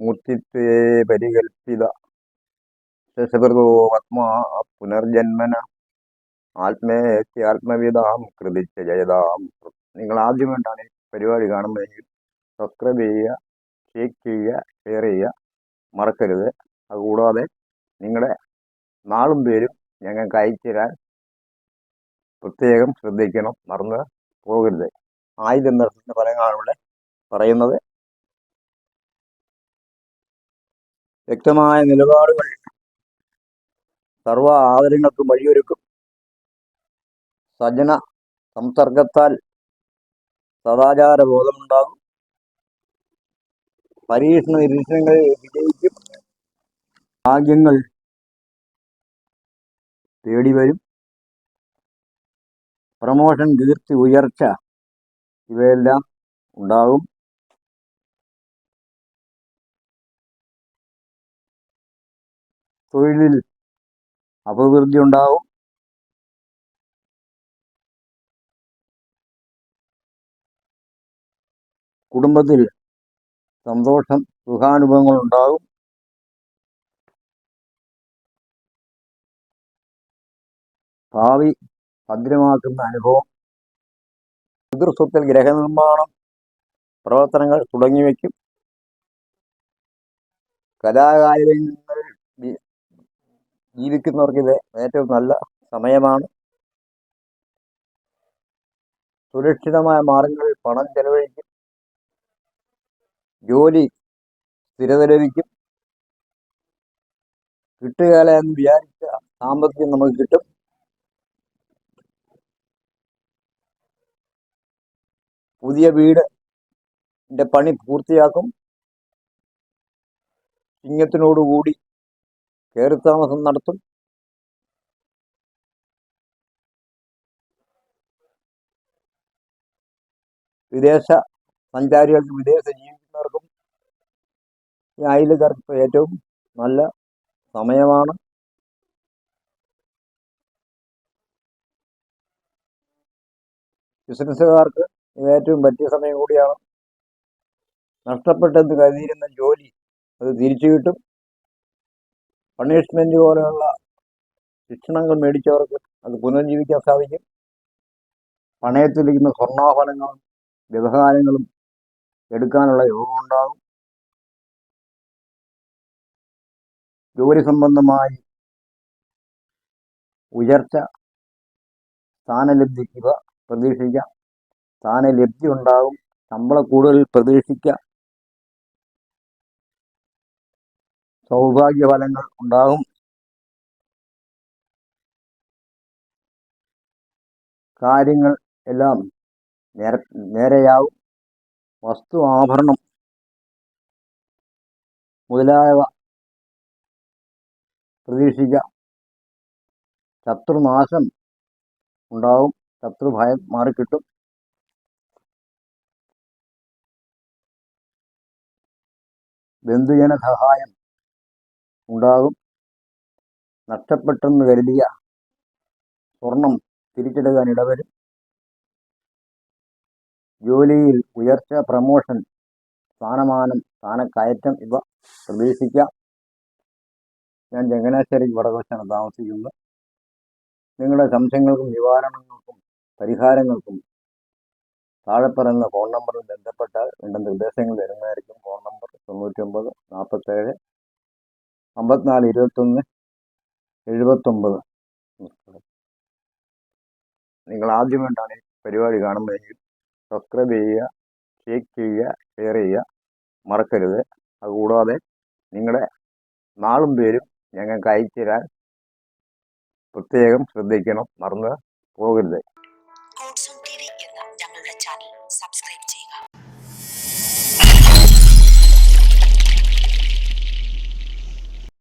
മൂർത്തിത്വേ പരികൽപ്പിത ശശകൃതോ ആത്മാ പുനർജന്മന ആത്മേത്യാത്മവിതാം കൃതിച്ച ജയതാം. നിങ്ങൾ ആദ്യമായിട്ടാണ് ഈ പരിപാടി കാണുന്നതെങ്കിൽ സബ്സ്ക്രൈബ് ചെയ്യുക ഷേക്ക് ചെയ്യുക ഷെയർ ചെയ്യുക മറക്കരുത്. അതുകൂടാതെ നിങ്ങളുടെ നാളും പേരും ഞങ്ങൾക്ക് അയച്ചു തരാൻ പ്രത്യേകം ശ്രദ്ധിക്കണം മറന്ന് പോകരുത്. ആയുധം നടത്തുന്ന ഫലങ്ങളാണ് ഇവിടെ പറയുന്നത് വ്യക്തമായ നിലപാടുകൾ സർവ ആദരങ്ങൾക്കും വഴിയൊരുക്കും. സജ്ജന സംസർഗത്താൽ സദാചാര ബോധമുണ്ടാകും പരീക്ഷണ നിരീക്ഷണങ്ങളിൽ വിജയിക്കും. ഭാഗ്യങ്ങൾ തേടി വരും പ്രമോഷൻ കീർത്തി ഉയർച്ച ഇവയെല്ലാം ഉണ്ടാകും. തൊഴിലിൽ അഭിവൃദ്ധി ഉണ്ടാവും. കുടുംബത്തിൽ സന്തോഷം സുഖാനുഭവങ്ങൾ ഉണ്ടാകും. ഭാവി ഭദ്രമാക്കുന്ന അനുഭവം. പിതൃസ്വത്തിൽ ഗ്രഹനിർമ്മാണം പ്രവർത്തനങ്ങൾ തുടങ്ങിവെക്കും. ജി- ജീവിക്കുന്നവർക്ക് ഇത് ഏറ്റവും നല്ല സമയമാണ്. സുരക്ഷിതമായ മാർഗങ്ങളിൽ പണം ചെലവഴിക്കും. ജോലി സ്ഥിരത ലഭിക്കും. കിട്ടുകയില്ല എന്ന് വിചാരിച്ച സാമ്പത്തികം നമുക്ക് കിട്ടും. പുതിയ വീട് പണി പൂർത്തിയാക്കും. ചിങ്ങത്തിനോടുകൂടി കയറിത്താമസം നടത്തും. വിദേശ സഞ്ചാരികൾക്ക് വിദേശ ജീവിക്കുന്നവർക്കും ഈ അയലുകാർക്ക് ഏറ്റവും നല്ല സമയമാണ്. ബിസിനസ്സുകാർക്ക് ഏറ്റവും പറ്റിയ സമയം കൂടിയാണ്. നഷ്ടപ്പെട്ടെന്ന് കരുതിയിരുന്ന ജോലി അത് തിരിച്ചു കിട്ടും. പണിഷ്മെന്റ് പോലെയുള്ള ശിക്ഷണങ്ങൾ മേടിച്ചവർക്ക് അത് പുനർജീവിക്കാൻ സാധിക്കും. പണയത്തിലിരിക്കുന്ന സ്വർണാഭരണങ്ങളും വ്യവഹാരങ്ങളും എടുക്കാനുള്ള യോഗം ഉണ്ടാകും. ജോലി സംബന്ധമായി ഉയർച്ച സ്ഥാനലബ്ധി ഇവ പ്രതീക്ഷിക്കാം. സ്ഥാനലബ്ധി ഉണ്ടാകും. ശമ്പള കൂടുതൽ പ്രതീക്ഷിക്കാം. സൗഭാഗ്യ ഫലങ്ങൾ ഉണ്ടാകും. കാര്യങ്ങൾ എല്ലാം നേര നേരെയാവും. വസ്തു ആഭരണം മുതലായവ പ്രതീക്ഷിക്കാം ശത്രുനാശം ഉണ്ടാവും. ശത്രുഭയം മാറിക്കിട്ടും. ബന്ധുജന സഹായം ഉണ്ടാകും. നഷ്ടപ്പെട്ടെന്ന് കരുതിയ സ്വർണം തിരിച്ചെടുക്കാൻ ഇടവരും. ജോലിയിൽ ഉയർച്ച പ്രമോഷൻ സ്ഥാനമാനം സ്ഥാനക്കയറ്റം ഇവ പ്രതീക്ഷിക്കാം. ഞാൻ ചങ്ങനാശ്ശേരി വടകോശാണ് താമസിക്കുന്നത്. നിങ്ങളുടെ സംശയങ്ങൾക്കും നിവാരണങ്ങൾക്കും പരിഹാരങ്ങൾക്കും താഴെ പറയുന്ന ഫോൺ നമ്പറിൽ ബന്ധപ്പെട്ടാൽ വേണ്ട നിർദ്ദേശങ്ങൾ തരുന്നതായിരിക്കും. ഫോൺ നമ്പർ തൊണ്ണൂറ്റി ഒമ്പത് നാൽപ്പത്തേഴ് അമ്പത്തിനാല് ഇരുപത്തൊന്ന് എഴുപത്തൊമ്പത്. നിങ്ങൾ ആദ്യമായിട്ടാണ് ഈ പരിപാടി കാണുന്നതെങ്കിൽ സബ്സ്ക്രൈബ് ചെയ്യുക ലൈക്ക് ചെയ്യുക ഷെയർ ചെയ്യുക മറക്കരുത്. അതുകൂടാതെ നിങ്ങളുടെ നാളും പേരും ഞങ്ങൾക്ക് അയച്ചു തരാൻ പ്രത്യേകം ശ്രദ്ധിക്കണം. മറന്ന് പോകരുത്. സബ്സ്ക്രൈബ് ചെയ്യുക.